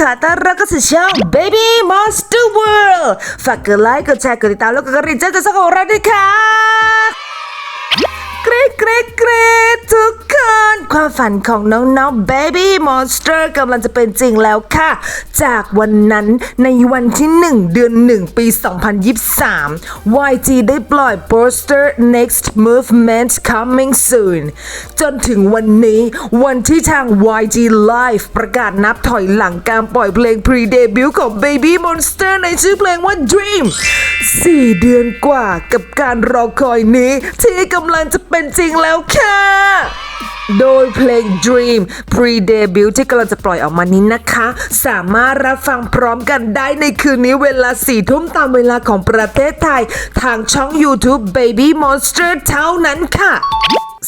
ขอต้อนรับเข้าสู่ช่อง Baby Monster World ฝากกดไลค์กดแชร์กดติดตามแล้วก็กระดิ่งแจ้งเตือนของเราด้วยค่ะเกรดเกรดเกรดทุก คนความฝันของน้องๆ Baby Monster กำลังจะเป็นจริงแล้วค่ะ จากวันนั้นในวันที่ 1 เดือน 1 ปี 2023 YG ได้ปล่อยโปสเตอร์ Next Movement Coming Soon จนถึงวันนี้วันที่ทาง YG Live ประกาศนับถอยหลังการปล่อยเพลง Pre-Debut ของ Baby Monster ในชื่อเพลงว่า Dream 4 เดือนกว่ากับการรอคอยนี้ที่กำลังจะเป็นจริงแล้วค่ะ โดยเพลง Dream Pre-Debut ที่กำลังจะปล่อยออกมานี้นะคะ สามารถรับฟังพร้อมกันได้ในคืนนี้เวลา4ทุ่มตามเวลาของประเทศไทย ทางช่อง YouTube Baby Monster เท่านั้นค่ะ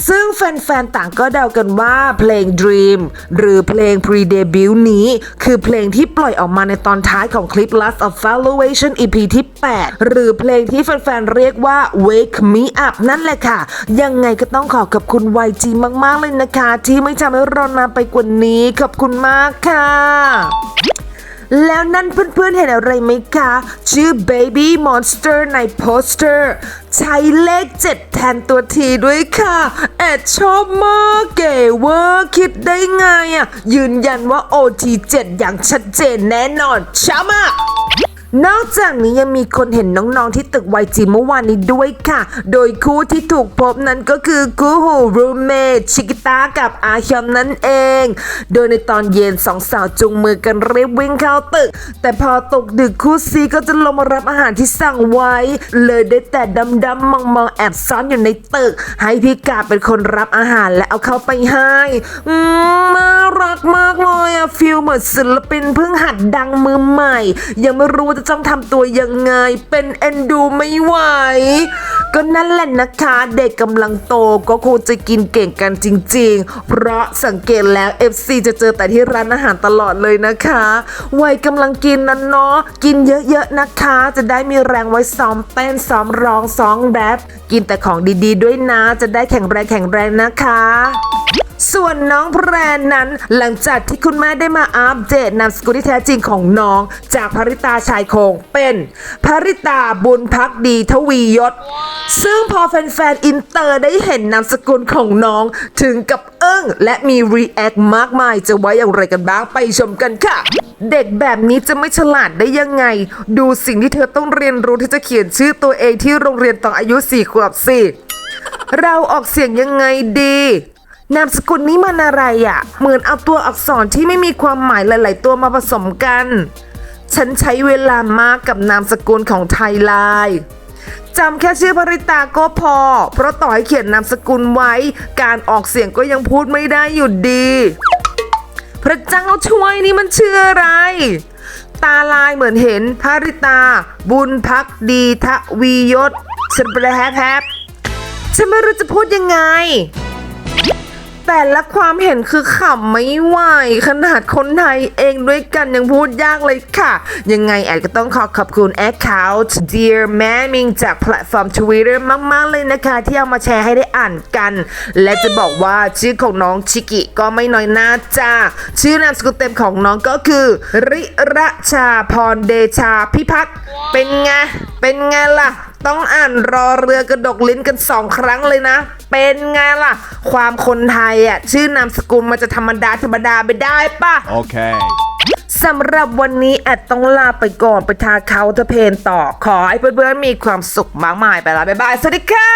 ซึ่งแฟนๆ ต่างก็เดากันว่าเพลง Dream หรือเพลง Pre-Debut นี้ คือเพลงที่ปล่อยออกมาในตอนท้ายของคลิป Last of Valuation EP ที่ 8 หรือเพลงที่แฟนๆ เรียกว่า Wake Me Up นั่นแหละค่ะ ยังไงก็ต้องขอขอบคุณ YG มากๆ เลยนะคะ ที่ไม่ทำให้รอนานไปกว่านี้ ขอบคุณมากค่ะ แล้วนั่นเพื่อนๆเห็นอะไรไหมคะ ชื่อ Baby Monster ในโปสเตอร์ ใช้เลข 7 แทนตัวทีด้วยค่ะ แอดชอบมากเก๋เวอร์คิดได้ไงอะ ยืนยันว่า OT7 อย่างชัดเจนแน่นอนช้ามาก นอกจากนี้ยังมีคนเห็นน้องๆที่ตึกไวจีเมื่อวานนี้ด้วยค่ะ โดยคู่ที่ถูกพบนั้นก็คือคู่หูรูเมทชิกิต้ากับอาชอมนั่นเอง โดยในตอนเย็นสองสาวจุงมือกันรีบวิ่งเข้าตึก แต่พอตกดึกคู่ซีก็จะลงมารับอาหารที่สั่งไว้ เลยได้แต่ดำดำมองๆแอบซ่อนอยู่ในตึก ให้พี่กาเป็นคนรับอาหารและเอาเข้าไปให้อืมน่ารักมากเลย ฟิลเหมือนศิลปินเพิ่งหัดดังมือใหม่ ยังไม่รู้ว่าจะต้องทำตัวยังไง เป็นเอ็นดูไม่ไหว ก็นั่นแหละนะคะ เด็กกำลังโตก็คงจะกินเก่งกันจริง ๆ เพราะสังเกตแล้ว FC จะเจอแต่ที่ร้านอาหารตลอดเลยนะคะ วัยกำลังกินนะเนาะกินเยอะๆนะคะ จะได้มีแรงไว้ซ้อมเต้นซ้อมร้องซ้อมแรปกินแต่ของดีๆด้วยนะ จะได้แข็งแรงแข็งแรงนะคะ ส่วนน้องแพรนนั้น หลังจากที่คุณแม่ได้มาอัปเดตนามสกุลที่แท้จริงของน้อง จากภริตาชายโคงเป็นภริตาบุญพักดีทวียศ ซึ่งพอแฟนๆอินเตอร์ได้เห็นนามสกุลของน้องถึงกับอึ้งและมีรีแอคมากมายจะไว้อย่างไรกันบ้างไปชมกันค่ะเด็กแบบนี้จะไม่ฉลาดได้ยังไง ดูสิ่งที่เธอต้องเรียนรู้ที่จะเขียนชื่อตัวเองที่โรงเรียนตอนอายุสี่ขวบสิเราออกเสียงยังไงดี นามสกุลนี้มันอะไรอะ่ะ เหมือนเอาตัวอักษรที่ไม่มีความหมายหลาย ๆ ตัวมาผสมกัน ฉันใช้เวลามากกับนามสกุลของไทยไลน์จำแค่ชื่อภริตาก็พอ เพราะต่อให้เขียนนามสกุลไว้ การออกเสียงก็ยังพูดไม่ได้อยู่ดี พระเจ้าช่วยนี่มันชื่ออะไร ตาลายเหมือนเห็นภริตา บุญพักดีทวียศฉันแปลแฮปแฮปฉันไม่รู้จะพูดยังไง แต่ละความเห็นคือขำไม่ไหวขนาดคนไทยเองด้วยกันยังพูดยากเลยค่ะ ยังไงแอดก็ต้องขอขอบคุณ Account Dear Mamming จากแพลตฟอร์ม Twitter มาก ๆ เลยนะคะ ที่เอามาแชร์ให้ได้อ่านกัน และจะบอกว่าชื่อของน้องชิกิก็ไม่น้อยหน้าจ้า ชื่อนามสกุลเต็มของน้องก็คือ ริระชาพรเดชาพิพัฒน์เป็นไง เป็นไงล่ะ ต้องอ่านรอเรือกระดกลิ้นกันสองครั้งเลยนะ เป็นไงล่ะ ความคนไทยอะ ชื่อนามสกุลมันจะธรรมดาธรรมดาไปได้ปะ Okay. สำหรับวันนี้แอดต้องลาไปก่อนไปทาเคาน์เทอร์เพนต่อ ขอให้เพื่อนๆมีความสุขมากมายไปแล้วบ๊ายบาย สวัสดีค่ะ